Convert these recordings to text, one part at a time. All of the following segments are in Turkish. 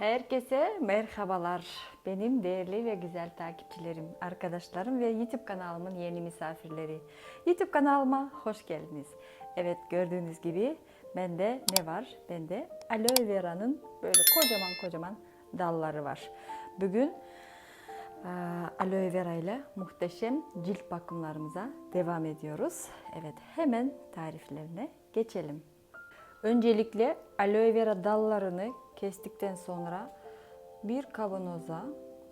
Herkese merhabalar. Benim değerli ve güzel takipçilerim, arkadaşlarım ve YouTube kanalımın yeni misafirleri. YouTube kanalıma hoş geldiniz. Evet gördüğünüz gibi bende ne var? Bende aloe vera'nın böyle kocaman kocaman dalları var. Bugün aloe vera ile muhteşem cilt bakımlarımıza devam ediyoruz. Evet hemen tariflerine geçelim. Öncelikle aloe vera dallarını kestikten sonra bir kavanoza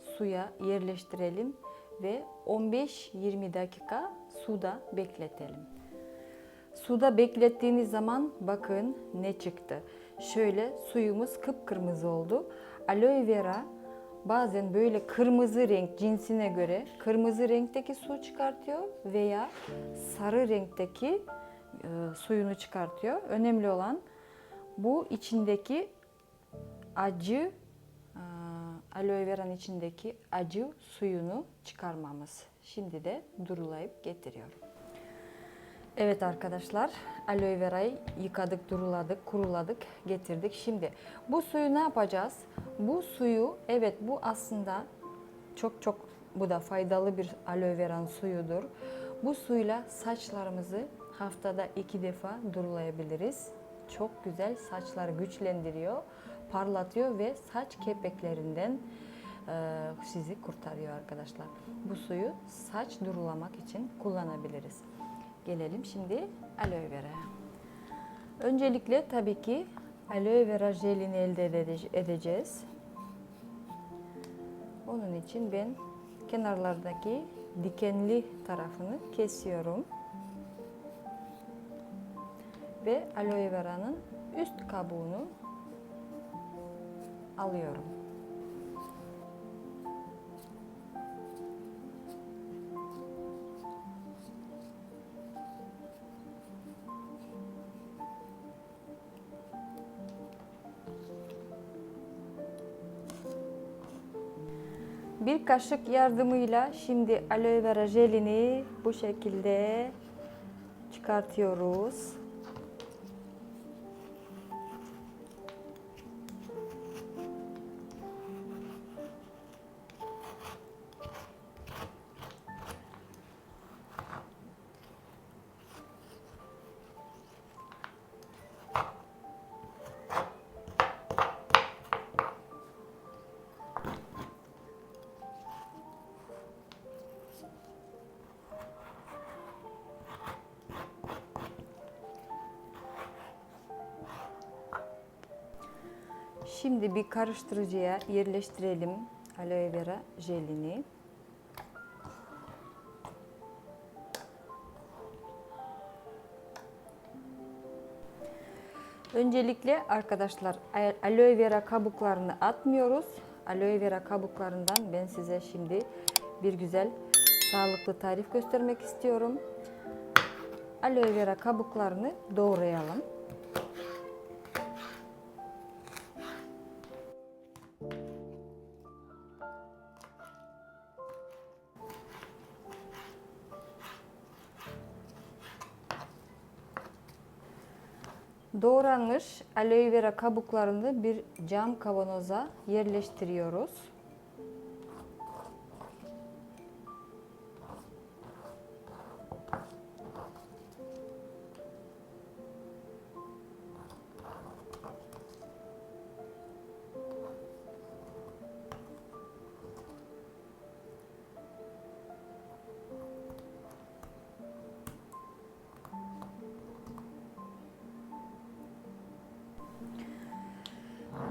suya yerleştirelim ve 15-20 dakika suda bekletelim. Suda beklettiğimiz zaman bakın ne çıktı. Şöyle suyumuz kıpkırmızı oldu. Aloe vera bazen böyle kırmızı renk cinsine göre kırmızı renkteki su çıkartıyor veya sarı renkteki e, suyunu çıkartıyor. Önemli olan bu içindeki acı e, aloe vera'nın içindeki acı suyunu çıkarmamız. Şimdi de durulayıp getiriyorum. Evet arkadaşlar, aloe verayı yıkadık, duruladık, kuruladık, getirdik. Şimdi bu suyu ne yapacağız? Bu suyu, evet bu aslında çok çok bu da faydalı bir aloe vera'nın suyudur. Bu suyla saçlarımızı haftada iki defa durulayabiliriz. Çok güzel saçları güçlendiriyor, parlatıyor ve saç kepeklerinden e, sizi kurtarıyor arkadaşlar. Bu suyu saç durulamak için kullanabiliriz. Gelelim şimdi aloe vera'ya. Öncelikle tabii ki aloe vera jelini elde ede- edeceğiz. Onun için ben kenarlardaki dikenli tarafını kesiyorum. Ve aloe vera'nın üst kabuğunu alıyorum. Bir kaşık yardımıyla şimdi aloe vera jelini bu şekilde çıkartıyoruz. Şimdi bir karıştırıcıya yerleştirelim aloe vera jelini. Öncelikle arkadaşlar aloe vera kabuklarını atmıyoruz. Aloe vera kabuklarından ben size şimdi bir güzel sağlıklı tarif göstermek istiyorum. Aloe vera kabuklarını doğrayalım. Doğranmış aloe vera kabuklarını bir cam kavanoza yerleştiriyoruz.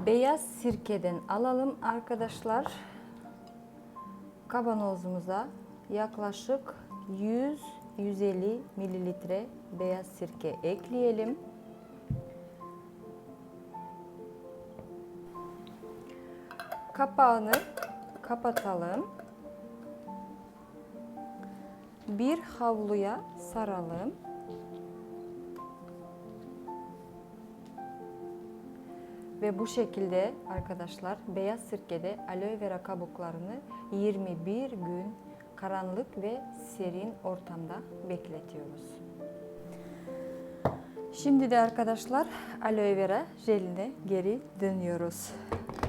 Beyaz sirkeden alalım arkadaşlar. Kavanozumuza yaklaşık 100-150 mililitre beyaz sirke ekleyelim. Kapağını kapatalım. Bir havluya saralım. Ve bu şekilde arkadaşlar beyaz sirkede aloe vera kabuklarını 21 gün karanlık ve serin ortamda bekletiyoruz. Şimdi de arkadaşlar aloe vera jeline geri dönüyoruz.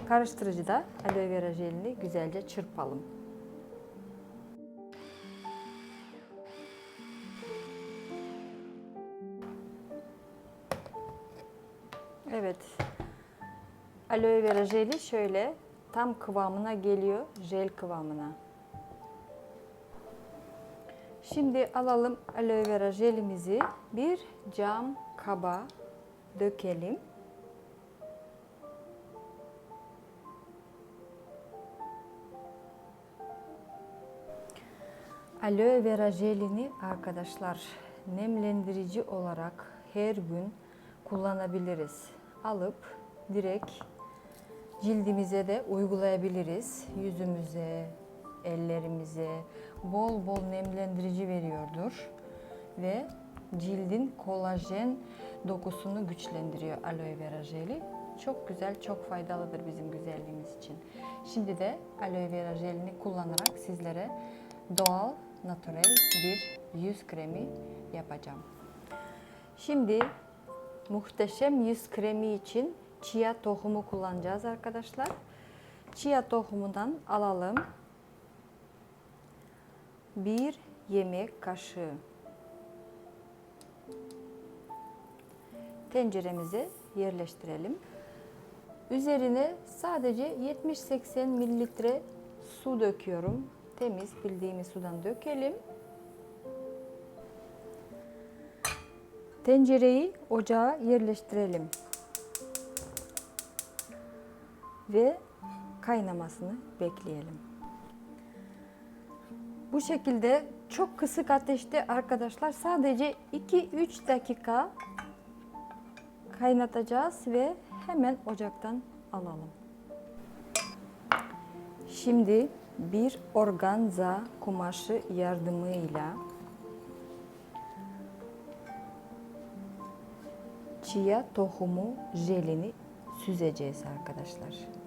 karıştırıcıda aloe vera jelini güzelce çırpalım. Aloe vera jeli şöyle tam kıvamına geliyor. Jel kıvamına. Şimdi alalım aloe vera jelimizi bir cam kaba dökelim. Aloe vera jelini arkadaşlar nemlendirici olarak her gün kullanabiliriz. Alıp direkt cildimize de uygulayabiliriz. Yüzümüze, ellerimize bol bol nemlendirici veriyordur ve cildin kolajen dokusunu güçlendiriyor aloe vera jeli. Çok güzel, çok faydalıdır bizim güzelliğimiz için. Şimdi de aloe vera jelini kullanarak sizlere doğal, natürel bir yüz kremi yapacağım. Şimdi muhteşem yüz kremi için chia tohumu kullanacağız arkadaşlar. Chia tohumundan alalım. Bir yemek kaşığı. Tenceremize yerleştirelim. Üzerine sadece 70-80 mililitre su döküyorum. Temiz bildiğimiz sudan dökelim. Tencereyi ocağa yerleştirelim. Ve kaynamasını bekleyelim. Bu şekilde çok kısık ateşte arkadaşlar sadece 2-3 dakika kaynatacağız ve hemen ocaktan alalım. Şimdi bir organza kumaşı yardımıyla chia tohumu jelini süzeceğiz arkadaşlar.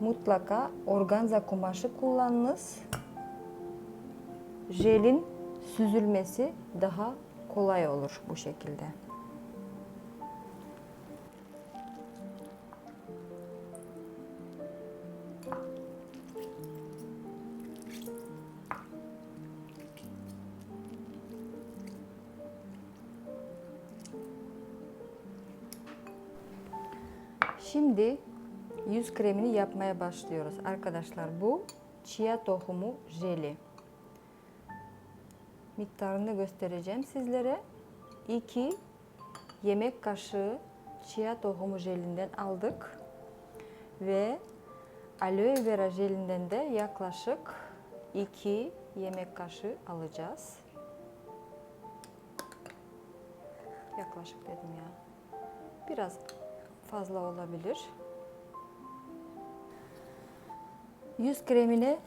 Mutlaka organza kumaşı kullanınız. Jelin süzülmesi daha kolay olur bu şekilde. Şimdi yüz kremini yapmaya başlıyoruz. Arkadaşlar bu chia tohumu jeli. Miktarını göstereceğim sizlere. 2 yemek kaşığı chia tohumu jelinden aldık. Ve aloe vera jelinden de yaklaşık 2 yemek kaşığı alacağız. Yaklaşık dedim ya. Biraz fazla olabilir. Yüz kremine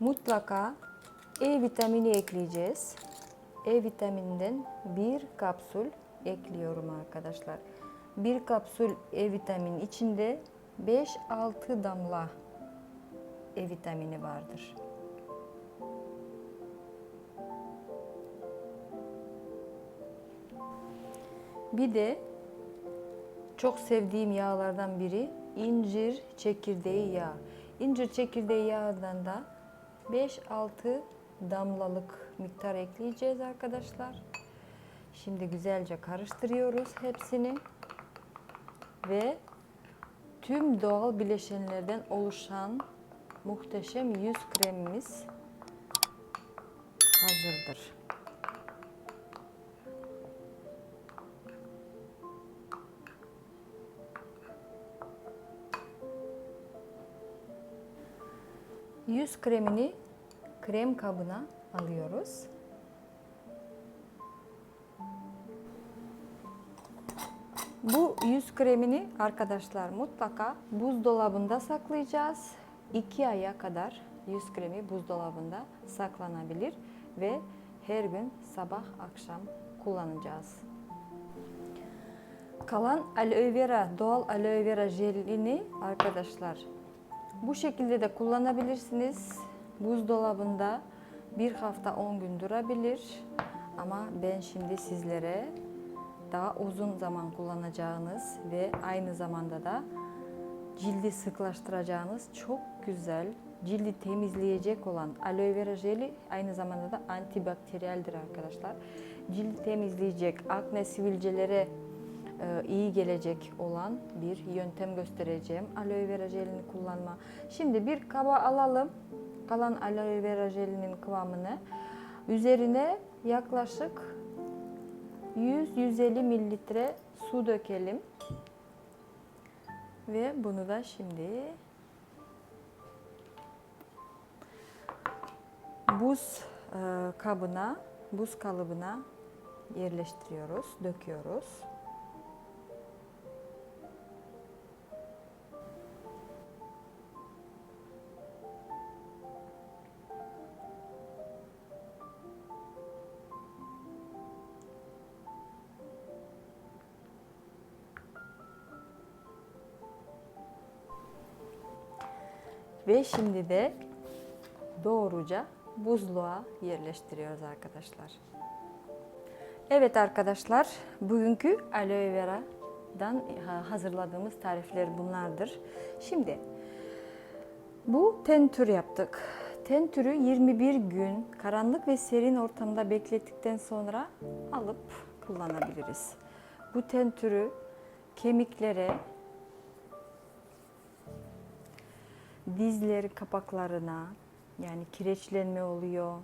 mutlaka E vitamini ekleyeceğiz. E vitamininden bir kapsül ekliyorum arkadaşlar. Bir kapsül E vitamini içinde 5-6 damla E vitamini vardır. Bir de çok sevdiğim yağlardan biri incir çekirdeği yağı. İncir çekirdeği yağından da 5-6 damlalık miktar ekleyeceğiz arkadaşlar. Şimdi güzelce karıştırıyoruz hepsini. Ve tüm doğal bileşenlerden oluşan muhteşem yüz kremimiz hazırdır. Yüz kremini krem kabına alıyoruz. Bu yüz kremini arkadaşlar mutlaka buzdolabında saklayacağız. 2 aya kadar yüz kremi buzdolabında saklanabilir ve her gün sabah akşam kullanacağız. Kalan aloe vera, doğal aloe vera jelini arkadaşlar bu şekilde de kullanabilirsiniz. Buzdolabında bir hafta 10 gün durabilir. Ama ben şimdi sizlere daha uzun zaman kullanacağınız ve aynı zamanda da cildi sıklaştıracağınız çok güzel cildi temizleyecek olan aloe vera jeli aynı zamanda da antibakteriyeldir arkadaşlar. Cildi temizleyecek, akne sivilcelere iyi gelecek olan bir yöntem göstereceğim. Aloe vera jelini kullanma. Şimdi bir kaba alalım. Kalan aloe vera jelinin kıvamını. Üzerine yaklaşık 100-150 mililitre su dökelim. Ve bunu da şimdi buz e, kabına, buz kalıbına yerleştiriyoruz, döküyoruz. Ve şimdi de doğruca buzluğa yerleştiriyoruz arkadaşlar. Evet arkadaşlar, bugünkü aloe vera'dan hazırladığımız tarifler bunlardır. Şimdi bu tentür yaptık. Tentürü 21 gün karanlık ve serin ortamda beklettikten sonra alıp kullanabiliriz. Bu tentürü kemiklere, dizleri kapaklarına yani kireçlenme oluyor,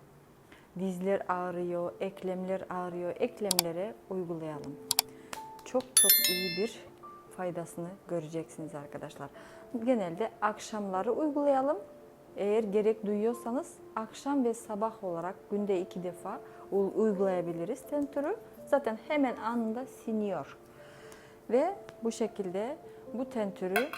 dizler ağrıyor, eklemler ağrıyor, eklemlere uygulayalım. Çok çok iyi bir faydasını göreceksiniz arkadaşlar. Genelde akşamları uygulayalım. Eğer gerek duyuyorsanız akşam ve sabah olarak günde iki defa uygulayabiliriz tentürü. Zaten hemen anında siniyor. Ve bu şekilde bu tentürü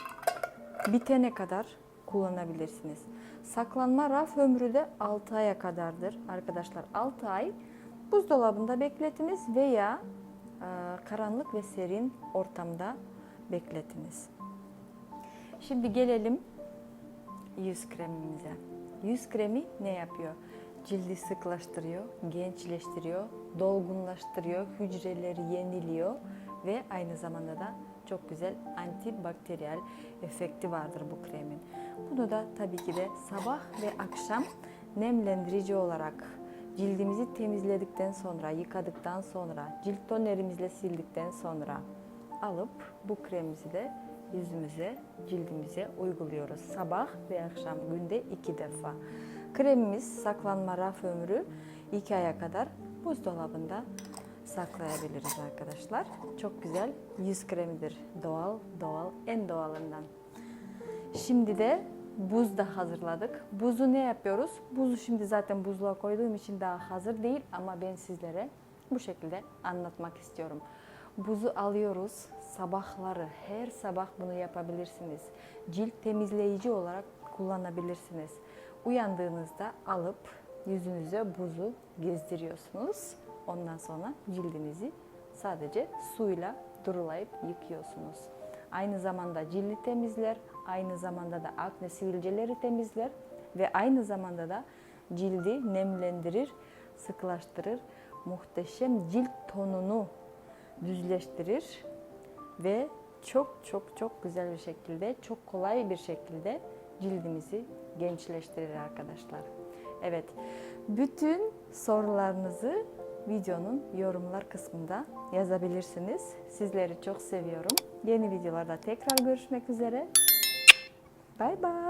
bitene kadar kullanabilirsiniz. Saklanma raf ömrü de 6 aya kadardır. Arkadaşlar 6 ay buzdolabında bekletiniz veya e, karanlık ve serin ortamda bekletiniz. Şimdi gelelim yüz kremimize. Yüz kremi ne yapıyor? Cildi sıklaştırıyor, gençleştiriyor, dolgunlaştırıyor, hücreleri yeniliyor ve aynı zamanda da çok güzel antibakteriyel efekti vardır bu kremin. Bunu da tabii ki de sabah ve akşam nemlendirici olarak cildimizi temizledikten sonra, yıkadıktan sonra, cilt tonerimizle sildikten sonra alıp bu kremimizi de yüzümüze, cildimize uyguluyoruz. Sabah ve akşam günde iki defa. Kremimiz saklanma raf ömrü 2 aya kadar buzdolabında saklayabiliriz arkadaşlar. Çok güzel yüz kremidir. Doğal, doğal, en doğalından. Şimdi de buz da hazırladık. Buzu ne yapıyoruz? Buzu şimdi zaten buzluğa koyduğum için daha hazır değil ama ben sizlere bu şekilde anlatmak istiyorum. Buzu alıyoruz. Sabahları her sabah bunu yapabilirsiniz. Cilt temizleyici olarak kullanabilirsiniz. Uyandığınızda alıp yüzünüze buzu gezdiriyorsunuz. Ondan sonra cildinizi sadece suyla durulayıp yıkıyorsunuz. Aynı zamanda cildi temizler, aynı zamanda da akne sivilceleri temizler ve aynı zamanda da cildi nemlendirir, sıklaştırır, muhteşem cilt tonunu düzleştirir ve çok çok çok güzel bir şekilde, çok kolay bir şekilde cildimizi gençleştirir arkadaşlar. Evet, bütün sorularınızı videonun yorumlar kısmında yazabilirsiniz. Sizleri çok seviyorum. Yeni videolarda tekrar görüşmek üzere. Bye bye.